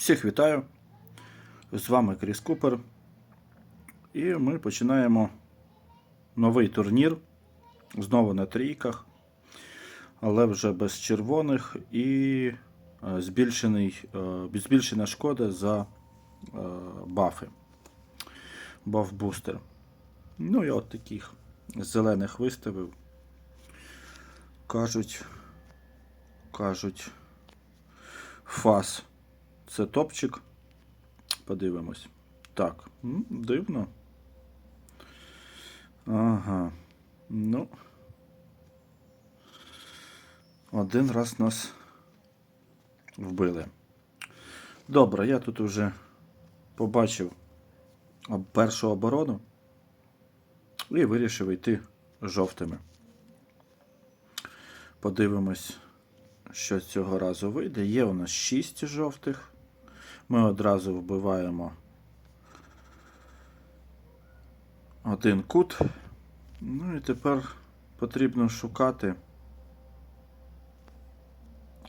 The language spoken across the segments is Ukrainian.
Всіх вітаю! З вами Кріс Купер. І ми починаємо новий турнір. Знову на трійках, але вже без червоних і е, збільшений, е, збільшена шкода за е, бафи. Баф бустер. Ну, я от таких зелених виставив. Кажуть, кажуть, фас. Це топчик. Подивимось. Так, дивно. Ага. Ну. Один раз нас вбили. Добре, я тут вже побачив першу оборону і вирішив йти жовтими. Подивимось, що цього разу вийде. Є у нас 6 жовтих. Ми одразу вбиваємо один кут. Ну і тепер потрібно шукати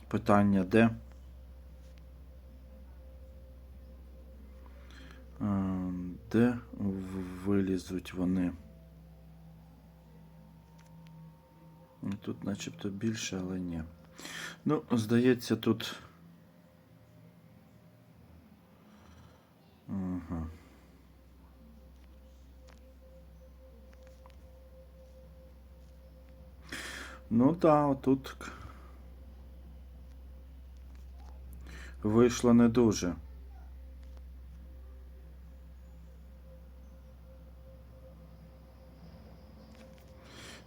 питання, де. Е, Де вилізуть вони? Тут начебто більше, але ні. Ну, здається, тут. Ага. Ну да, отут вийшло не дуже.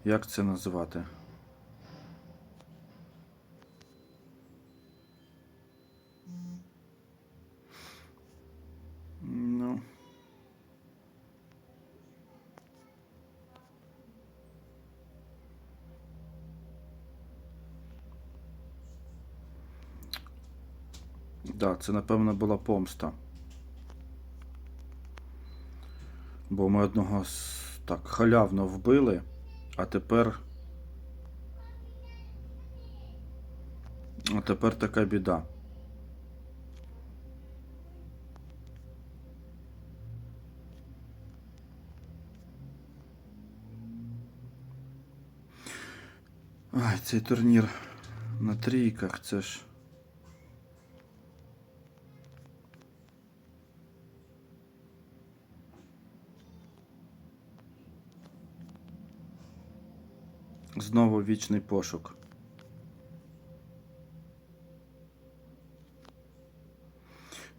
Як це називати? Да, це напевно була помста. Бо ми одного с- так халявно вбили, а тепер. А тепер така біда. Ай, цей турнір на трійках, це ж. Знову вічний пошук.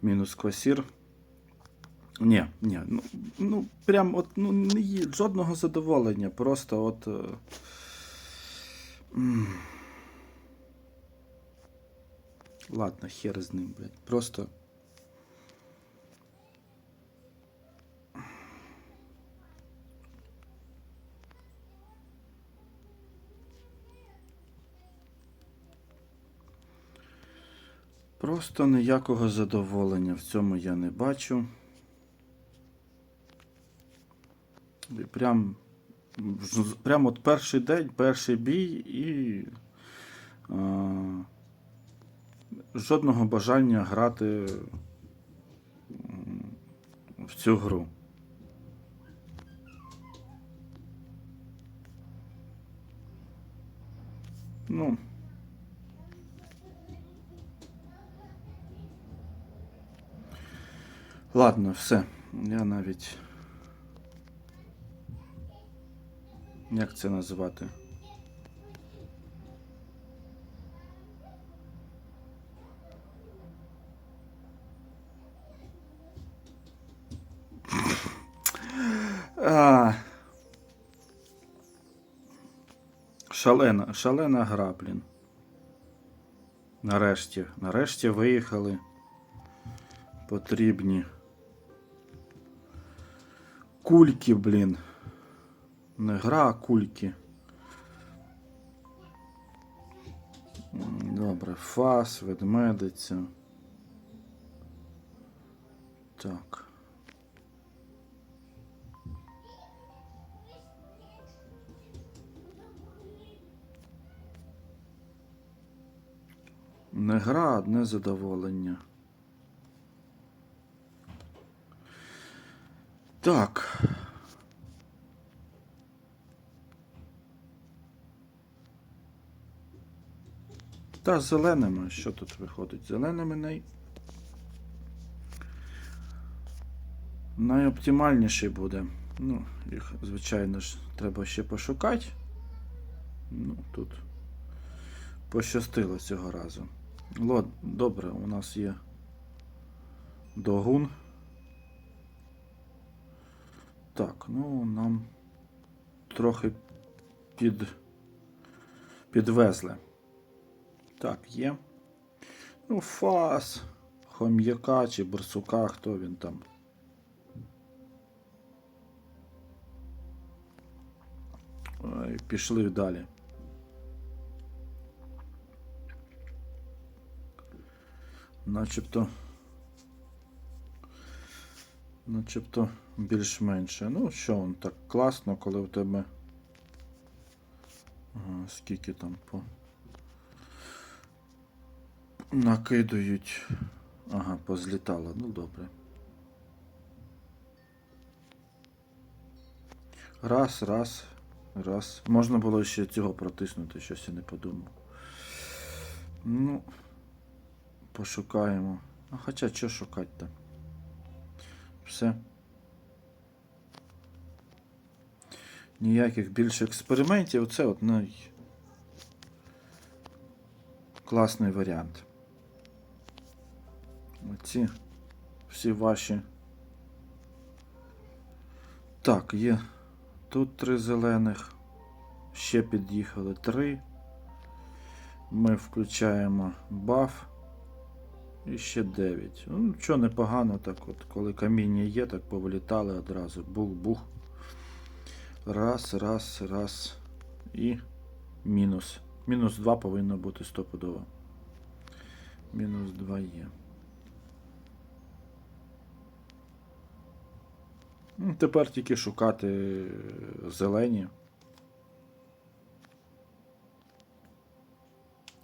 Мінус квасір. Ні, ні, ну, ну прям от ну, не є жодного задоволення. Просто от. е. Ладно, хер з ним, блядь. Просто. Просто ніякого задоволення в цьому я не бачу. І прям, прям от перший день, перший бій і е, жодного бажання грати в цю гру. Ну. Ладно, все. Я навіть. Як це називати? А. Шалена, шалена гра, блін. Нарешті. Нарешті виїхали. Потрібні. Кульки, блін. Не гра, а кульки. Добре, фас, ведмедиця. Так. Не гра, одне задоволення. Так. Та зеленими. Що тут виходить? Зеленими най... найоптимальніший буде. Ну, їх, звичайно ж, треба ще пошукати. Ну, тут пощастило цього разу. Лот, добре, у нас є догун. Так, ну нам трохи під... підвезли. Так, є. Ну, фас, хом'яка чи барсука, хто він там. Ой, пішли далі. Начебто. Начебто більш-менше. Ну, що он так класно, коли в тебе. Ага, скільки там по. Накидують. Ага, позлітало. Ну добре. Раз, раз, раз. Можна було ще цього протиснути, щось я не подумав. Ну, пошукаємо. А хоча що шукати-то? Все. Ніяких більше експериментів. Це от най... класний варіант. Оці всі ваші. Так, є тут три зелених. Ще під'їхали три. Ми включаємо баф. І ще 9. Ну, нічого непогано, так от, коли каміння є, так повилітали одразу. Бух-бух. Раз, раз, раз. І мінус. Мінус 2 повинно бути стопудово. Мінус 2 є. Ну, Тепер тільки шукати е, зелені.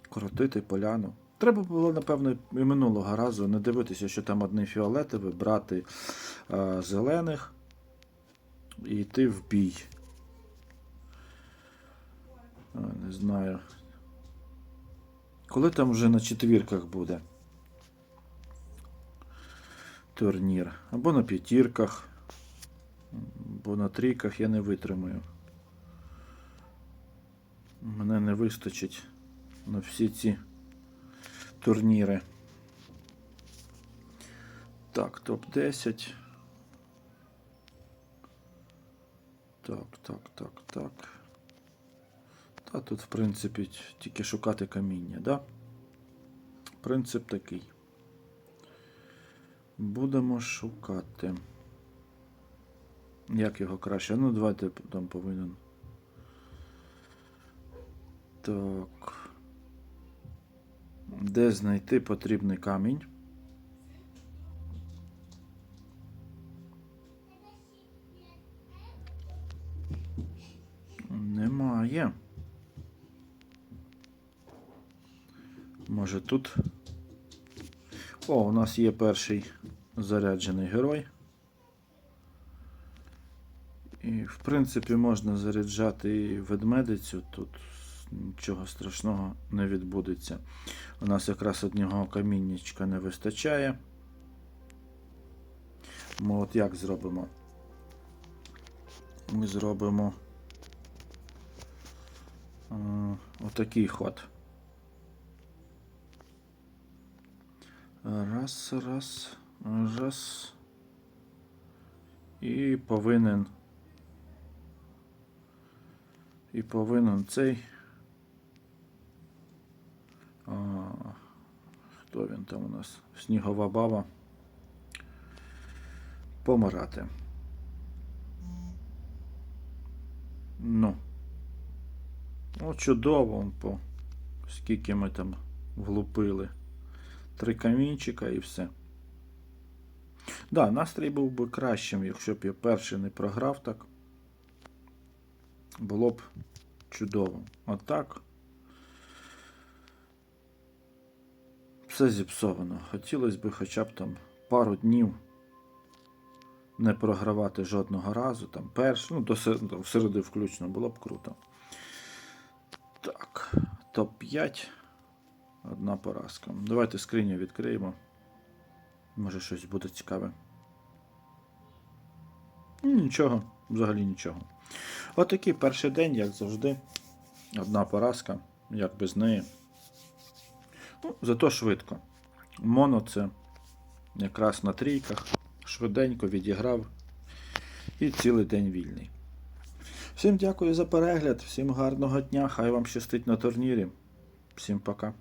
Коротити поляну. Треба було, напевно, і минулого разу не дивитися, що там одне фіолетове, брати а, зелених і йти в бій. А, не знаю. Коли там вже на четвірках буде турнір? Або на п'ятірках, або на трійках я не витримаю. Мене не вистачить на всі ці турніри. Так, топ-10. Так, так, так, так. Та тут, в принципі, тільки шукати каміння, да? Принцип такий. Будемо шукати. Як його краще? Ну, давайте там повинен. Так. Де знайти потрібний камінь? Немає. Може тут. О, у нас є перший заряджений герой. І, в принципі, можна заряджати і ведмедицю. Тут нічого страшного не відбудеться. У нас якраз одного каміннячка не вистачає. Ми от як зробимо? Ми зробимо е, отакий ход. Раз, раз, раз. І повинен. І повинен цей. А, там у нас? Снігова баба. Помирати. Ну. О, чудово, по скільки ми там влупили. Три камінчика і все. Да, настрій був би кращим, якщо б я перший не програв так. Було б чудово. А так. Все зіпсовано. Хотілося б хоча б там пару днів не програвати жодного разу. Там перш, ну, до се- до середи включно було б круто. Так, топ-5. Одна поразка. Давайте скриню відкриємо. Може щось буде цікаве. Нічого, взагалі нічого. Отакий перший день, як завжди. Одна поразка, як без неї. Ну, зато швидко. Моно це якраз на трійках. Швиденько відіграв. І цілий день вільний. Всім дякую за перегляд, всім гарного дня, хай вам щастить на турнірі. Всім пока.